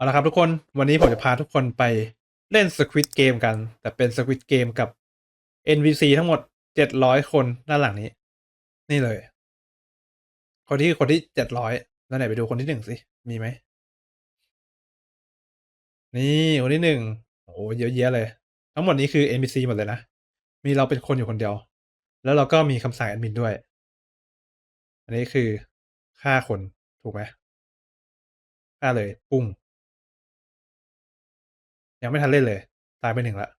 เอาละครับทุกคนวันนี้ผมจะพาทุกคนไปเล่น Squid Game กัน แต่เป็น Squid Game กับ NPC ทั้งหมด 700 คนด้านหลังนี้ นี่เลย คนที่คนที่ 700 แล้วไหนไปดูคนที่หนึ่งสิ มีไหม นี่คนที่หนึ่งโอ้โหเยอะแยะเลย ทั้งหมดนี้คือ NPC หมดเลยนะ มีเราเป็นคนอยู่คนเดียว แล้วเราก็มีคำสั่งแอดมินด้วย อันนี้คือฆ่าคนถูกไหมฆ่าเลยปุ้ง ยังไม่ทันเล่นเลย ตายไปหนึ่งละ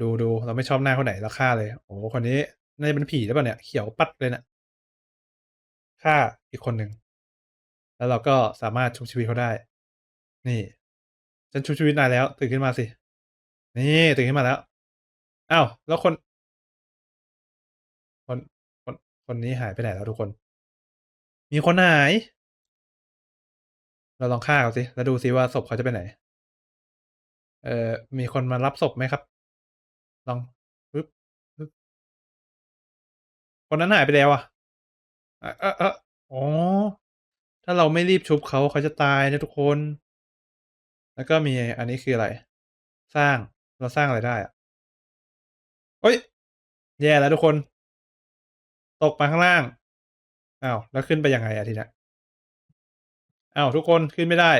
ดูดูเราไม่ชอบหน้าคนไหนเราฆ่าเลย โอ้คนนี้น่าจะเป็นผีหรือเปล่าเนี่ย เขียวปัดเลยเนะี่ยฆ่าอีกคนหนึ่ง แล้วเราก็สามารถชุบชีวิตเขาได้ นี่ ฉันชุบชีวิตนายแล้ว ตื่นขึ้นมาสิ นี่ตื่นขึ้นมาแล้วอ้าวแล้วคน คนคนคนนี้หายไปไหนแล้วทุกคน มีคนหาย เราลองฆ่าเขาสิ แล้วดูซิว่าศพเขาจะไปไหน เอ่อ มีคนมารับศพไหมครับ ลอง ปึ๊บ ปึ๊บ คนนั้นหายไปแล้วอะ อ อ อ อ๋อ ถ้าเราไม่รีบชุบเขา เขาจะตายนะทุกคน แล้วก็มี อันนี้คืออะไร สร้าง เราสร้างอะไรได้อะ เฮ้ย แย่แล้วทุกคน ตกมาข้างล่าง อ้าว แล้วขึ้นไปยังไงอะทีเนี้ย อ้าว ทุกคนขึ้นไม่ได้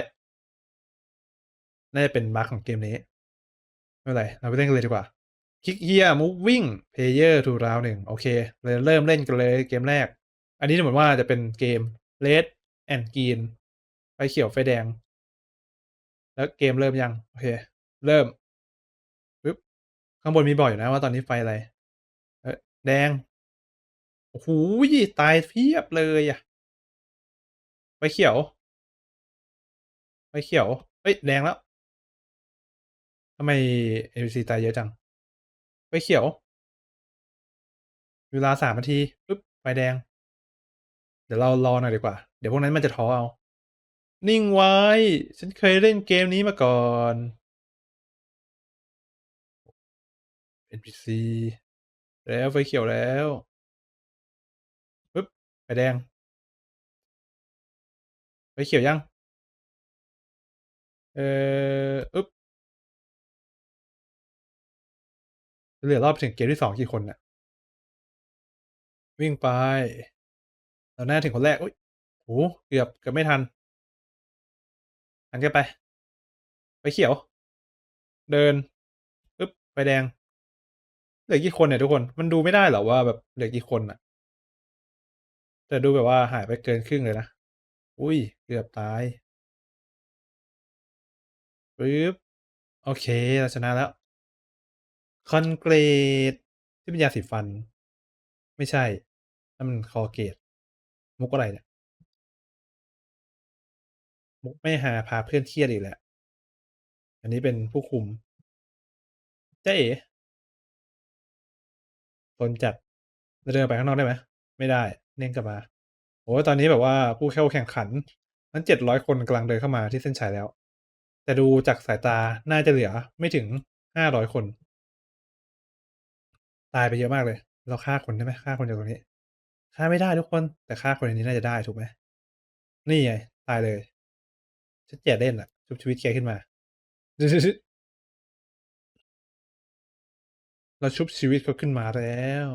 น่าจะเป็นบักของเกมนี้ไม่เป็นไร เราไปเล่นกันเลยดีกว่า Click here moving player to round 1โอเคเลยเริ่มเล่นกันเลยเกมแรก อันนี้เหมือนว่าจะเป็นเกม Red and Green ไฟเขียวไฟแดง แล้วเกมเริ่มยัง โอเค เริ่มปึ๊บข้างบนมีบอกอยู่นะว่าตอนนี้ไฟอะไร เอแดง โอ้โฮตายเพียบเลยอะไฟเขียว ไฟเขียว เฮ้ย แดงแล้วำไม NPC ตายเยอะจังไฟเขียว เวลา3นาทีปึ๊บไฟแดง เดี๋ยวเรารอหน่อยดีกว่า เดี๋ยวพวกนั้นมันจะท้อเอา นิ่งไว้ ฉันเคยเล่นเกมนี้มาก่อน NPC แล้วไฟเขียวแล้วปึ๊บไฟแดงไฟเขียวยัง?เอ่อ เหลือรอบถึงเกมที่2กี่คนน่ะ?วิ่งไปเราน่าถึงคนแรกอุ๊ยโอ้โฮเกือบเกือบไม่ทันหันกลับไปไฟเขียว เดินปึ๊บไฟแดง เหลือกี่คนเนี่ยทุกคน มันดูไม่ได้เหรอว่าแบบเหลือกี่คนน่ะ?แต่ดูแบบว่าหายไปเกินครึ่งเลยนะ อุ๊ยเกือบตายปึ๊บ โอเค เราชนะแล้ว Concrete ที่เป็นยาสีฟัน ไม่ใช่นั่นมัน Colgate มุกอะไรเนี่ย?มุกไม่ฮาพาเพื่อนเครียดอีกแล้ว อันนี้เป็นผู้คุมจ๊เอ๋ซนจัดเราเดินไปข้างนอกได้ไหม?ไม่ได้เด้งกลับมาโอ้โฮตอนนี้แบบว่าผู้เข้าแข่งขันทั้ง700คนกำลังเดินเข้ามาที่เส้นชัยแล้ว แต่ดูจากสายตาน่าจะเหลือไม่ถึง500คน ตายไปเยอะมากเลย เราฆ่าคนได้ไหม?ฆ่าคนจากตรงนี้ฆ่าไม่ได้ทุกคนแต่ฆ่าคนในนี้น่าจะได้ถูกไหม?นี่ไงตายเลยฉันเกลียดเล่นอะชุบชีวิตแกขึ้นมาเราชุบชีวิตเขาขึ้นมาแล้ว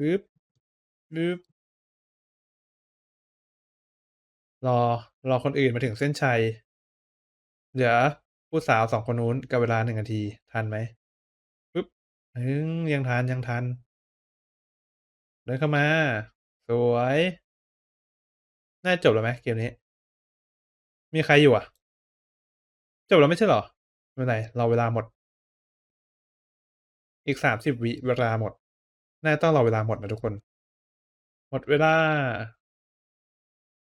อึ๊บอึ๊บรอ รอคนอื่นมาถึงเส้นชัยเหลือผู้สาว2คนนู้นกับเวลา1นาที ทันไหม? อืม ยังทัน ยังทัน เดินเข้ามา สวย น่าจบแล้วไหมเกมนี้?มีใครอยู่อะ?จบแล้วไม่ใช่เหรอ?ไม่เป็นไร รอเวลาหมด อีก 30 วิ เวลาหมด น่าต้องรอเวลาหมดนะทุกคน หมดเวลา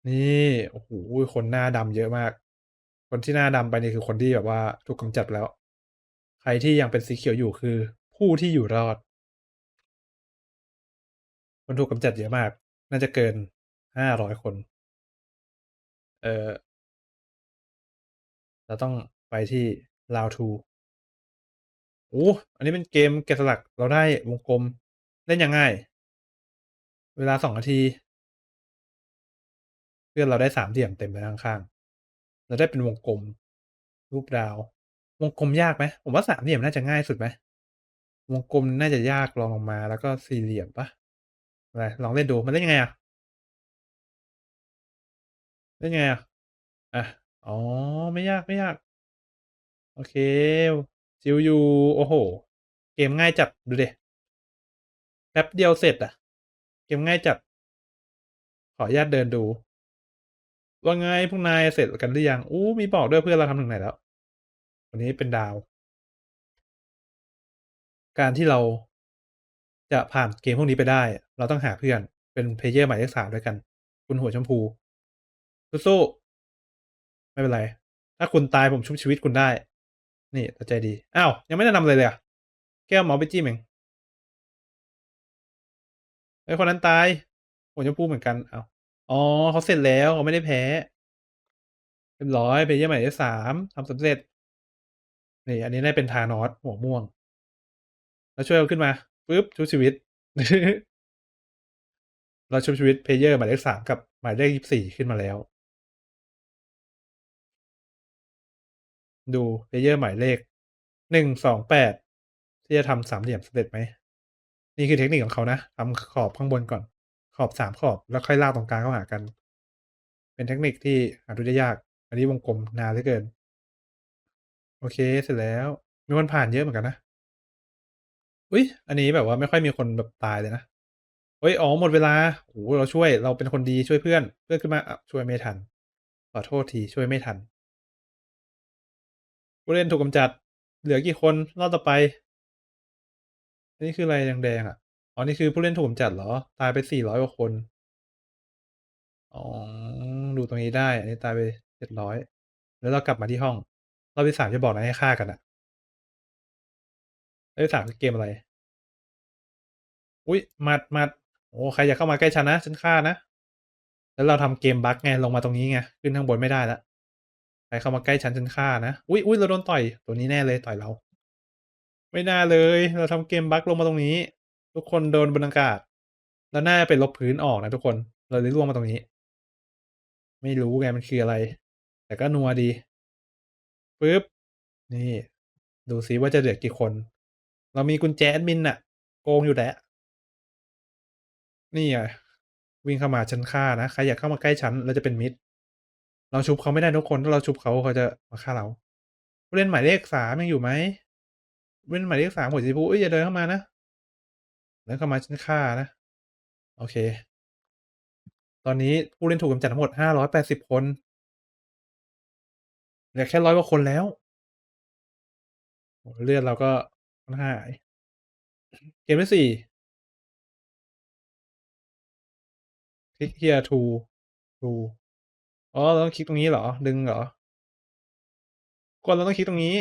นี่ โอ้โฮ คนหน้าดำเยอะมาก คนที่หน้าดำไปนี่ คือคนที่แบบว่าถูกกำจัดไปแล้ว ใครที่ยังเป็นสีเขียวอยู่ คือ ผู้ที่อยู่รอดคนถูกกำจัดเยอะมาก น่าจะเกิน500คน เออเราต้องไปที่ Round 2โอ้อันนี้เป็นเกมแกะสลักเราได้วงกลม เล่นย่างง่าย เวลา2นาที เพื่อนเราได้3เหลี่ยมเต็มเลยข้างๆ เราได้เป็นวงกลม รูปดาว วงกลมยากไหมผมว่าสามเหลี่ยมน่าจะง่ายสุดไหม วงกลมน่าจะยากรองลงมา แล้วก็สี่เหลี่ยมเปล่า อะไร ลองเล่นดู มันเล่นยังไงอะ?เล่นไงอะ?อะอ๋อ ไม่ยาก ๆ โอเค ชิลอยู่ โอ้โฮ เกมง่ายจัด ดูดิ แป๊บเดียวเสร็จอะ เกมง่ายจัด ขออนุญาตเดินดู ว่าไง พวกนายเสร็จกันหรือยัง?โอ้มีบอกด้วยเพื่อนเราทำถึงไหนแล้ว วันนี้เป็นดาว การที่เราจะผ่านเกมพวกนี้ไปได้ เราต้องหาเพื่อนเป็น Player หมายเลข3ด้วยกัน คุณหัวชมพูสู้ๆไม่เป็นไร ถ้าคุณตายผมชุบชีวิตคุณได้ นี่เราใจดี อ้าว ยังไม่แนะนำอะไรเลยอะแค่เอาเมาส์ไปจิ้มเองเฮ้คนนั้นตายหัวชมพูเหมือนกันเอ้าอ๋อเขาเสร็จแล้วเขาไม่ได้แพ้เรียบร้อย Player หมายเลข3ทำสำเร็จนี่อันนี้ได้เป็น Thanos หัวม่วง แล้วช่วยเอาขึ้นมาปึ๊บชุบชีวิต เราชุบชีวิต Player หมายเลข3กับหมายเลข24ขึ้นมาแล้ว ดู Player หมายเลข128ที่จะทำสามเหลี่ยมสำเร็จไหม นี่คือเทคนิคของเขานะทำขอบข้างบนก่อน ขอบ3ขอบแล้วค่อยลากตรงกลางเข้าหากัน เป็นเทคนิคที่หาดูได้ยาก อันนี้วงกลมนานเหลือเกิน โอเคเสร็จแล้ว มีคนผ่านเยอะเหมือนกันนะ อุ๊ย อันนี้แบบว่าไม่ค่อยมีคนแบบตายเลยนะ เฮ้ย อ๋อ หมดเวลา โอ้โฮ เราช่วย เราเป็นคนดีช่วยเพื่อน เพื่อนขึ้นมา อ้าว ช่วยไม่ทัน ขอโทษทีช่วยไม่ทัน ผู้เล่นถูกกำจัด เหลือกี่คนรอบต่อไป?อันนี้คืออะไรแดง ๆ อะ อ๋อ นี่คือผู้เล่นถูกกำจัดเหรอ?ตายไป 400 กว่าคน อ๋อ ดูตรงนี้ได้ อันนี้ตายไป 700 แล้วเรากลับมาที่ห้อง รอบที่3อย่าบอกนะให้ฆ่ากันน่ะ อบที่3คือเกมอะไร?อุ๊ยหมัดๆโอ้ใครอย่าเข้ามาใกล้ฉันนะฉันฆ่านะ แล้วเราทำเกมบักไงลงมาตรงนี้ไงขึ้นข้างบนไม่ได้แล้วใครเข้ามาใกล้ฉันฉันฆ่านะอุ๊ยๆเราโดนต่อยตัวนี้แน่เลยต่อยเรา ไม่น่าเลย เราทำเกมบักลงมาตรงนี้ ทุกคนโดนบนอากาศเราน่าจะไปลบพื้นออกนะทุกคนเราเลยร่วงมาตรงนี้ ไม่รู้ไงมันคืออะไร แต่ก็นัวดีปึ๊บนี่ ดูซิว่าจะเหลือกี่คน เรามีกุญแจแอดมินน่ะโกงอยู่แล้วนี่ไงวิ่งเข้ามาฉันฆ่านะใครอยากเข้ามาใกล้ฉันเราจะเป็นมิตร เราชุบเขาไม่ได้ทุกคนถ้าเราชุบเขาเขาจะมาฆ่าเราผู้เล่นหมายเลข3ยังอยู่ไหม?ผู้เล่นหมายเลข3หัวสีพูเฮ้ยอย่าเดินเข้ามานะเดินเข้ามาฉันฆ่านะ โอเค ตอนนี้ผู้เล่นถูกกำจัดทั้งหมด580คนเหลือแค่100กว่าคนแล้ว เลือดเราก็ ค่อนหาย เกมที่4 Click here to to อ๋อเราต้องคลิกตรงนี้เหรอ ดึงเหรอ?กดเราต้องคลิกตรงนี้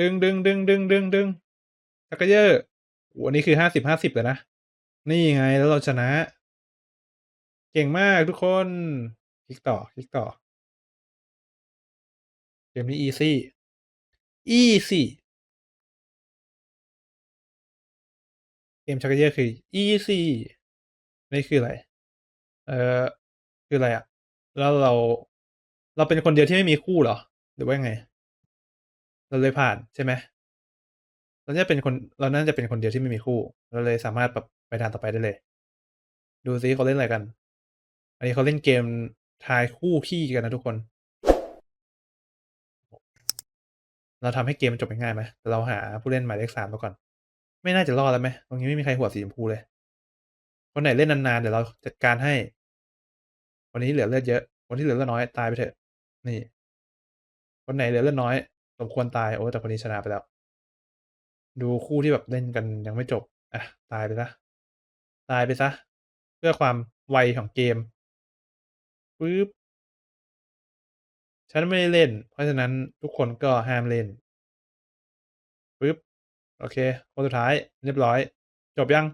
ดึงๆๆๆๆชักเกย้อโอ้โฮอันนี้คือ50-50เลยนะ นี่ไงแล้วเราชนะ เก่งมากทุกคน คลิกต่อ คลิกต่อ เกมนี้อีซี เกมชักเกย้อคืออีซีนี่คืออะไร?เอ่อคืออะไรอะ?แล้วเรา เราเป็นคนเดียวที่ไม่มีคู่เหรอ หรือว่าไง?เราเลยผ่านใช่ไหม?เราน่าจะเป็นคน เราน่าจะเป็นคนเดียวที่ไม่มีคู่ เราเลยสามารถแบบไปด่านต่อไปได้เลย ดูซิเขาเล่นอะไรกัน อันนี้เขาเล่นเกมทายคู่ขี้กันนะทุกคน เราทำให้เกมจบง่ายไหมเราหาผู้เล่นหมายเลข3มาก่อน ไม่น่าจะรอดแล้วไหมตรงนี้ไม่มีใครหัวสีชมพูเลย คนไหนเล่นนานๆเดี๋ยวเราจัดการให้คนนี้เหลือเลือดเยอะคนที่เหลือเลือดน้อยตายไปเถอะ นี่ คนไหนเหลือเลือดน้อยสมควรตายโอ้แต่คนนี้ชนะไปแล้ว ดูคู่ที่แบบเล่นกันยังไม่จบอะตายไปเสียตายไปเสียเพื่อความไวของเกมปึ๊บฉันไม่ได้เล่น เพราะฉะนั้นทุกคนก็ห้ามเล่นปึ๊บ โอเค คนสุดท้ายเรียบร้อย จบยัง?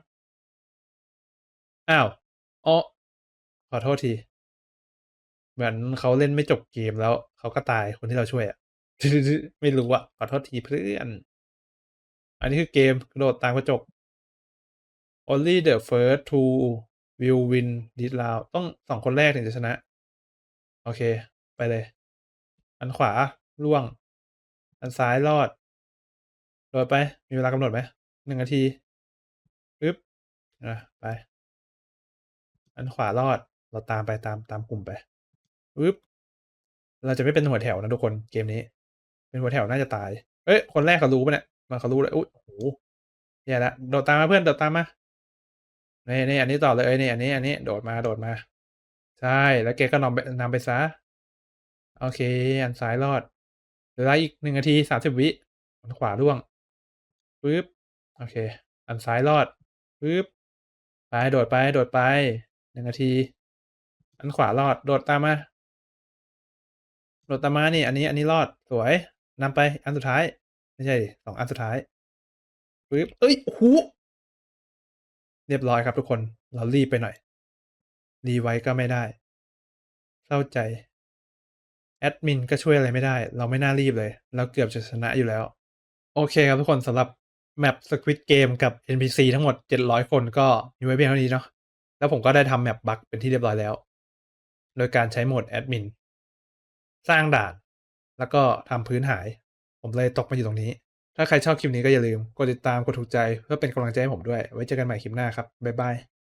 อ้าวอ้อขอโทษที เหมือนเขาเล่นไม่จบเกมแล้ว เขาก็ตายคนที่เราช่วยอะไม่รู้อะขอโทษทีเพื่อน อันนี้คือเกมกระโดดตามกระจก Only the first two will win this round ต้อง2คนแรกถึงจะชนะ โอเค ไปเลย อันขวาร่วง อันซ้ายรอด โดดไป มีเวลากำหนดไหม1นาทีปึ๊บอาไป อันขวารอดเราตามไปตามตามกลุ่มไปปึ๊บเราจะไม่เป็นหัวแถวนะทุกคนเกมนี้ เป็นหัวแถวน่าจะตายเฮ้ย คนแรกเขารู้ปล่าเนี่ยมือนเขารู้เลยอุ๊ยโอ้โฮแย่ล้วโดดตามมาเพื่อนโดดตามมานี่ๆอันนี้ต่อเลยเนี่อันนี้ๆโดดมาโดดมา ใช่แล้วแกก็นำไปนำไปเสียโอเค อันซ้ายรอดเหลือเวลาอีก1นาที30วิอันขวาร่วง ปึ๊บ โอเค อันซ้ายรอดปึ๊บ ไป โดดไป โดดไป1นาที อันขวารอด โดดตามมา โดดตามมานี่ อันนี้ อันนี้รอด สวยนำไป อันสุดท้าย ไม่ใช่สิ2อันสุดท้ายปึ๊บเฮ้ยโอ้โฮเรียบร้อยครับทุกคน เรารีบไปหน่อย รีไว้ก็ไม่ได้เศร้าใจ แอดมินก็ช่วยอะไรไม่ได้ เราไม่น่ารีบเลย เราเกือบจะชนะอยู่แล้ว โอเคครับทุกคนสำหรับ แมปสควิตเกมกับ NPC ทั้งหมด 700 คนก็มีไว้เพียงเท่านี้เนาะแล้วผมก็ได้ทำแมปบักเป็นที่เรียบร้อยแล้ว โดยการใช้โหมดแอดมินสร้างด่าน แล้วก็ทำพื้นหาย ผมเลยตกมาอยู่ตรงนี้ ถ้าใครชอบคลิปนี้ก็อย่าลืม กดติดตามกดถูกใจเพื่อเป็นกำลังใจให้ผมด้วย ไว้เจอกันใหม่คลิปหน้าครับ บ๊ายบาย